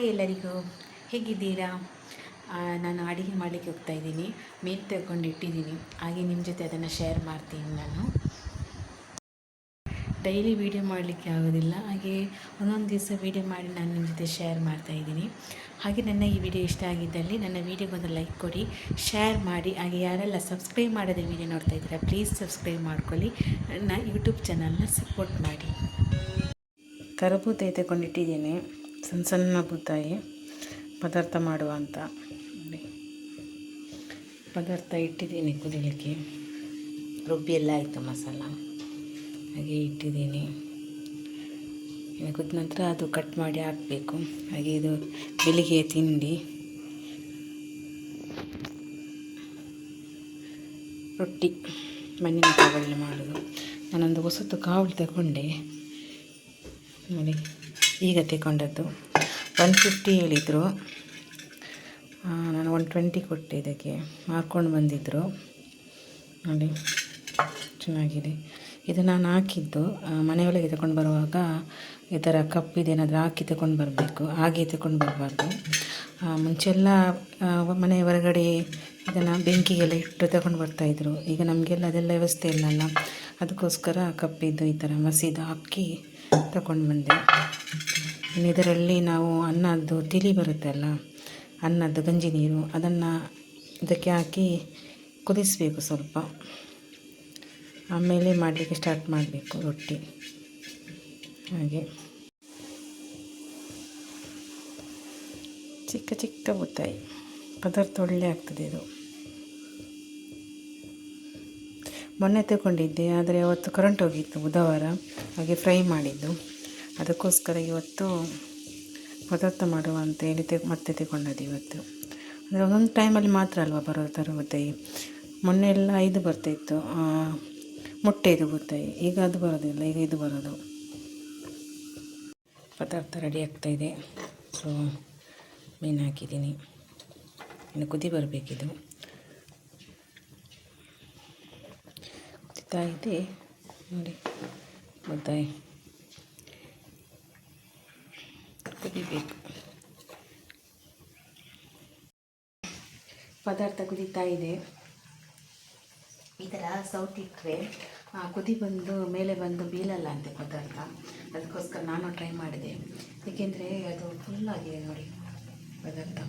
Hi ಎಲ್ಲರಿಗೂ ಹೇಗಿದ್ದೀರಾ? ನಾನು ಅಡುಗೆ ಮಾಡಲಿಕ್ಕೆ ಹೋಗ್ತಾ ಇದ್ದೀನಿ. ಮೀನು ತಗೊಂಡು ಇಟ್ಟಿದ್ದೀನಿ. ಹಾಗೆ ನಿಮ್ಮ ಜೊತೆ ಅದನ್ನು ಶೇರ್ ಮಾಡ್ತೀನಿ ನಾನು. ಡೈಲಿ ವೀಡಿಯೋ ಮಾಡಲಿಕ್ಕೆ ಆಗೋದಿಲ್ಲ. ಹಾಗೆ ಒಂದೊಂದು ದಿವಸ ವೀಡಿಯೋ ಮಾಡಿ ನಾನು ನಿಮ್ಮ ಜೊತೆ ಶೇರ್ ಮಾಡ್ತಾ ಇದ್ದೀನಿ. ಹಾಗೆ ನನ್ನ ಈ ವಿಡಿಯೋ ಇಷ್ಟ ಆಗಿದ್ದಲ್ಲಿ ನನ್ನ ವೀಡಿಯೋಗೊಂದು ಲೈಕ್ ಕೊಡಿ ಶೇರ್ ಮಾಡಿ. ಹಾಗೆ ಯಾರೆಲ್ಲ ಸಬ್ಸ್ಕ್ರೈಬ್ ಮಾಡೋದೇ ವಿಡಿಯೋ ನೋಡ್ತಾ ಇದ್ದೀರಾ ಪ್ಲೀಸ್ ಸಬ್ಸ್ಕ್ರೈಬ್ ಮಾಡ್ಕೊಳ್ಳಿ. ನನ್ನ ಯೂಟ್ಯೂಬ್ ಚಾನಲ್ನ ಸಪೋರ್ಟ್ ಮಾಡಿ. ಕರಬೂತಾಯಿ ತಗೊಂಡಿಟ್ಟಿದ್ದೇನೆ. ಸಣ್ಣ ಸಣ್ಣ ಬೂತಾಯಿ ಪದಾರ್ಥ ಮಾಡುವ ಪದಾರ್ಥ ಇಟ್ಟಿದ್ದೀನಿ ಕುದಿಲಿಕ್ಕೆ. ರುಬ್ಬಿ ಎಲ್ಲ ಆಯಿತು ಮಸಾಲ. ಹಾಗೆ ಇಟ್ಟಿದ್ದೀನಿ. ಕುದ ನಂತರ ಅದು ಕಟ್ ಮಾಡಿ ಹಾಕಬೇಕು. ಹಾಗೆ ಇದು ಬೆಳಿಗ್ಗೆ ತಿಂಡಿ. ರೊಟ್ಟಿ. ಮಣ್ಣಿನ ಕಾವಳಿ ಮಾಡೋದು ನಾನೊಂದು ಹೊಸತು ಕಾವಳಿ ತಗೊಂಡೆ. ನೋಡಿ. ಈಗ ತಗೊಂಡದ್ದು ಒನ್ ಫಿಫ್ಟಿ ಹೇಳಿದರು. ನಾನು ಒನ್ ಟ್ವೆಂಟಿ ಕೊಟ್ಟೆ ಇದಕ್ಕೆ. ಮಾರ್ಕೊಂಡು ಬಂದಿದ್ದರು ನೋಡಿ, ಚೆನ್ನಾಗಿದೆ. ಇದು ನಾನು ಹಾಕಿದ್ದು. ಮನೆಯೊಳಗೆ ತಗೊಂಡು ಬರುವಾಗ ಈ ಥರ ಕಪ್ಪಿದೇನಾದರೂ ಹಾಕಿ ತಗೊಂಡು ಬರಬೇಕು. ಹಾಗೆ ತಗೊಂಡು ಬರಬಾರ್ದು. ಮುಂಚೆಲ್ಲ ಮನೆ ಹೊರಗಡೆ ಇದನ್ನು ಬೆಂಕಿಗೆಲ್ಲ ಇಟ್ಟು ತಗೊಂಡು ಬರ್ತಾಯಿದ್ರು ಈಗ ನಮಗೆಲ್ಲ ಅದೆಲ್ಲ ವ್ಯವಸ್ಥೆ ಇಲ್ಲಲ್ಲ ಅದಕ್ಕೋಸ್ಕರ ಕಪ್ಪಿದ್ದು ಈ ಥರ ಮಸೀದು ಹಾಕಿ ತಗೊಂಡು ಬಂದೆ. ಇದರಲ್ಲಿ ನಾವು ಅನ್ನದ್ದು ತಿಳಿ ಬರುತ್ತಲ್ಲ ಅನ್ನದ್ದು ಗಂಜಿ ನೀರು ಅದನ್ನು ಇದಕ್ಕೆ ಹಾಕಿ ಕುದಿಸಬೇಕು ಸ್ವಲ್ಪ. ಆಮೇಲೆ ಮಾಡಲಿಕ್ಕೆ ಸ್ಟಾರ್ಟ್ ಮಾಡಬೇಕು ರೊಟ್ಟಿ. ಹಾಗೆ. ಚಿಕ್ಕ ಚಿಕ್ಕ ಬುತ್ತಾಯಿ ಪದಾರ್ಥ ಒಳ್ಳೆ ಆಗ್ತದೆ ಇದು. ಮೊನ್ನೆ ತಗೊಂಡಿದ್ದೆ, ಆದರೆ ಅವತ್ತು ಕರೆಂಟ್ ಹೋಗಿತ್ತು ಬುಧವಾರ, ಹಾಗೆ ಫ್ರೈ ಮಾಡಿದ್ದು. ಅದಕ್ಕೋಸ್ಕರ ಇವತ್ತು ಪದಾರ್ಥ ಮಾಡುವ ಅಂತ ಹೇಳಿ ಮತ್ತೆ ತಗೊಂಡದ್ದು ಇವತ್ತು. ಅಂದರೆ ಒಂದೊಂದು ಟೈಮಲ್ಲಿ ಮಾತ್ರ ಅಲ್ವಾ ಬರೋದು ತರಬುತ್ತಾಯಿ ಮೊನ್ನೆ ಎಲ್ಲ ಐದು ಬರ್ತಾಯಿತ್ತು ಮೊಟ್ಟೆ ಇದು ಬುತ್ತಾಯಿ ಈಗ ಅದು ಬರೋದಿಲ್ಲ, ಈಗ ಇದು ಬರೋದು. ಪದಾರ್ಥ ರೆಡಿ ಆಗ್ತಾಯಿದೆ ಸೊ ಮೀನು ಹಾಕಿದ್ದೀನಿ. ಇನ್ನು ಕುದಿ ಬರಬೇಕಿದು. ಕುದಿತಾ ಇದೆ ನೋಡಿ ಬುತ್ತಾಯಿ ಕುದಿಬೇಕು. ಪದಾರ್ಥ ಕುದೀತಾ ಇದೆ. ಈ ಥರ ಸೌತಿಟ್ಟರೆ ಕುದಿ ಬಂದು ಮೇಲೆ ಬಂದು ಬೀಳಲ್ಲ ಅಂತೆ ಪದಾರ್ಥ. ಅದಕ್ಕೋಸ್ಕರ ನಾನು ಟ್ರೈ ಮಾಡಿದೆ. ಏಕೆಂದರೆ ಅದು ಫುಲ್ಲಾಗಿದೆ ನೋಡಿ ಪದಾರ್ಥ.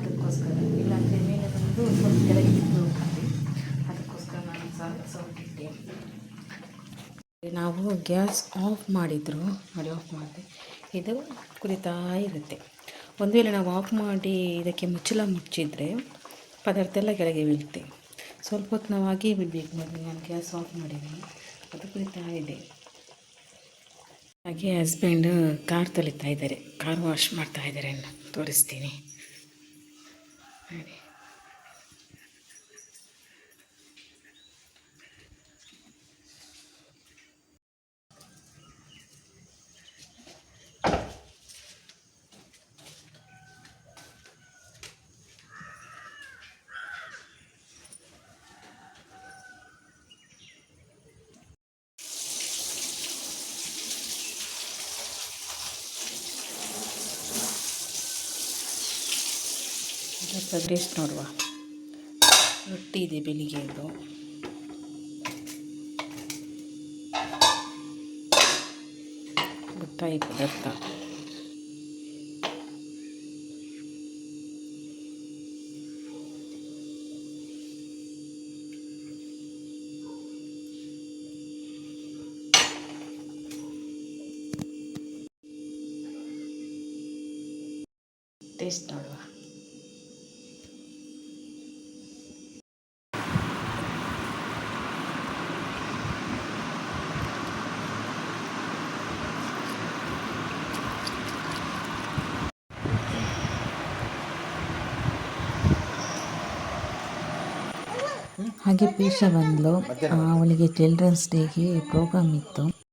ಅದಕ್ಕೋಸ್ಕರ ಇಲ್ಲಾಂದರೆ ಮೇಲೆ ಬಂದು ಸ್ವಲ್ಪ ಕೆಳಗೆ ಅದಕ್ಕೋಸ್ಕರ ನಾನು ಸಹ ನಾವು ಗ್ಯಾಸ್ ಆಫ್ ಮಾಡಿದ್ರು. ನೋಡಿ ಆಫ್ ಮಾಡಿದೆ. ಇದು ಕುದಿತಾ ಇರುತ್ತೆ. ಒಂದು ವೇಳೆ ನಾವು ಆಫ್ ಮಾಡಿ ಇದಕ್ಕೆ ಮುಚ್ಚಲ ಮುಚ್ಚಿದರೆ ಪದಾರ್ಥ ಎಲ್ಲ ಕೆಳಗೆ ಬೀಳುತ್ತೆ. ಸ್ವಲ್ಪ ಹೊತ್ತು ನಾವು ಹಾಗೇ ಬಿಡಬೇಕು ನೋಡಿ ನಾನು ಗ್ಯಾಸ್ ಆಫ್ ಮಾಡಿದ್ದೀನಿ ಅದು ಕುದಿತಾ ಇದೆ. ಹಾಗೆ ಹಸ್ಬೆಂಡು ಕಾರ್ ತೊಳಿತಾ ಇದ್ದಾರೆ. ಕಾರ್ ವಾಶ್ ಮಾಡ್ತಾ ಇದ್ದಾರೆ ತೋರಿಸ್ತೀನಿ. ನೋಡಿ ಸ್ವಲ್ಪ ಟೇಸ್ಟ್ ನೋಡುವ. ರೊಟ್ಟಿ ಇದೆ ಬೆಳಿಗ್ಗೆದು ಬುತ್ತಾಯಿ ಪದಾರ್ಥ? ಟೇಸ್ಟ್ ನೋಡುವ. ಹಾಗೆ ಪೀಶ ಬಂದ್ಲು. ಅವಳಿಗೆ ಚಿಲ್ಡ್ರನ್ಸ್ ಡೇಗೆ ಪ್ರೋಗ್ರಾಮ್ ಇತ್ತು.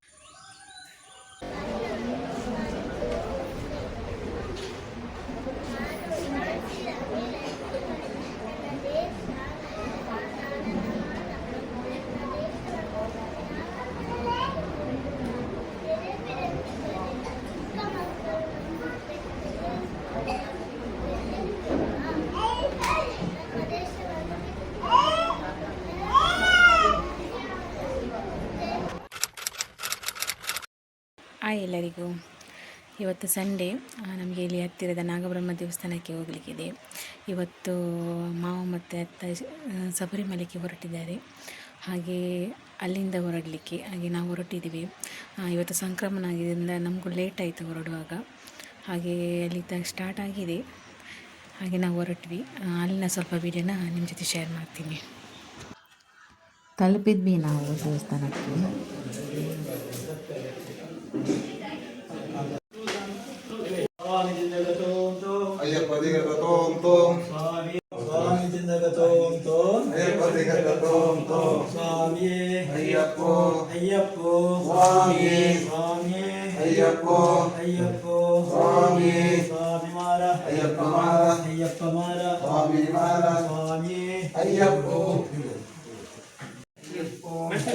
ಎಲ್ಲರಿಗೂ ಇವತ್ತು ಸಂಡೇ ನಮಗೆ ಇಲ್ಲಿ ಹತ್ತಿರದ ನಾಗಬ್ರಹ್ಮ ದೇವಸ್ಥಾನಕ್ಕೆ ಹೋಗಲಿಕ್ಕಿದೆ. ಇವತ್ತು ಮಾವ ಮತ್ತು ಅತ್ತ ಶಬರಿಮಲೆಗೆ ಹೊರಟಿದ್ದಾರೆ. ಹಾಗೆ ಅಲ್ಲಿಂದ ಹೊರಡಲಿಕ್ಕೆ, ಹಾಗೆ ನಾವು ಹೊರಟಿದ್ದೀವಿ. ಇವತ್ತು ಸಂಕ್ರಮಣ ಆಗಿದ್ದರಿಂದ ನಮಗೂ ಲೇಟ್ ಆಯಿತು ಹೊರಡುವಾಗ. ಹಾಗೆ ಅಲ್ಲಿ ತ ಸ್ಟಾರ್ಟ್ ಆಗಿದೆ. ಹಾಗೆ ನಾವು ಹೊರಟ್ವಿ. ಅಲ್ಲಿನ ಸ್ವಲ್ಪ ವೀಡಿಯೋನ ನಿಮ್ಮ ಜೊತೆ ಶೇರ್ ಮಾಡ್ತೀನಿ. ತಲುಪಿದ್ವಿ ನಾವು ದೇವಸ್ಥಾನಕ್ಕೆ.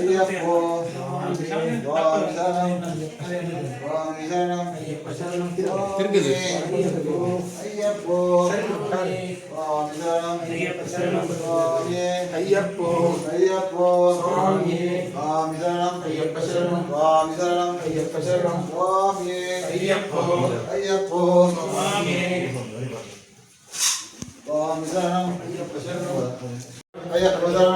ஐயப்போ இருக்குது ஐயப்போ ஐயப்போ ஐயப்போ சுவாமி சரணம் ஐயப்ப சரணம் சுவாமி சரணம் ஐயப்ப சரணம் சுவாமி ஐயப்போ ஐயப்போ சுவாமி சுவாமி சரணம் ஐயப்ப சரணம் ஐயப்ப சரணம்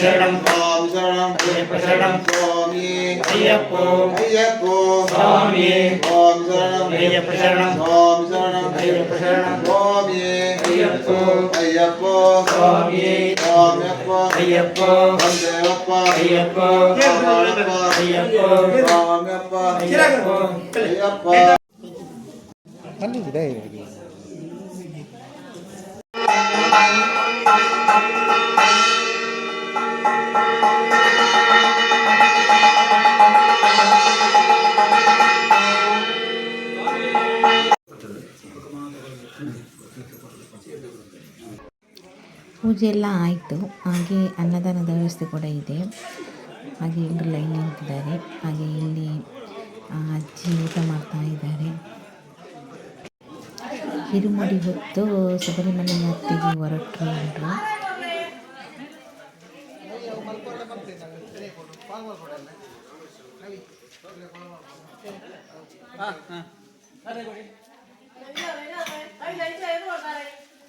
சரணம் ஓம் சரணம் ஐயப்ப சரணம் சுவாமி ஐயப்போ ஐயப்போ சுவாமி ஓம் சரணம் ஐயப்ப சரணம் ஓம் சரணம் ஐயப்ப சரணம் சுவாமி ஐயப்போ ஐயப்போ சுவாமி ஓம் ஐயப்போ ஐயப்போ வந்தேவப்பா ஐயப்போ ஐயப்போ ஐயப்போ சுவாமி அப்பா ஐயப்போ. ஐயப்பா. நல்ல Thank you. ಪೂಜೆ ಎಲ್ಲ ಆಯಿತು. ಹಾಗೆ ಅನ್ನದಾನದ ವ್ಯವಸ್ಥೆ ಕೂಡ ಇದೆ. ಹಾಗೆ ಎಲ್ಲರೂ ಲೈನ್ ನಿಂತಿದ್ದಾರೆ. ಹಾಗೆ ಇಲ್ಲಿ ಅಜ್ಜಿ ಊಟ ಮಾಡ್ತಾ ಇದ್ದಾರೆ. ಹಿರುಮುಡಿ ಹೊತ್ತು ಶಬರಿಮಲೆ ಯಾತ್ರೆಗೆ ಹೊರಟರು ಎಲ್ಲರೂ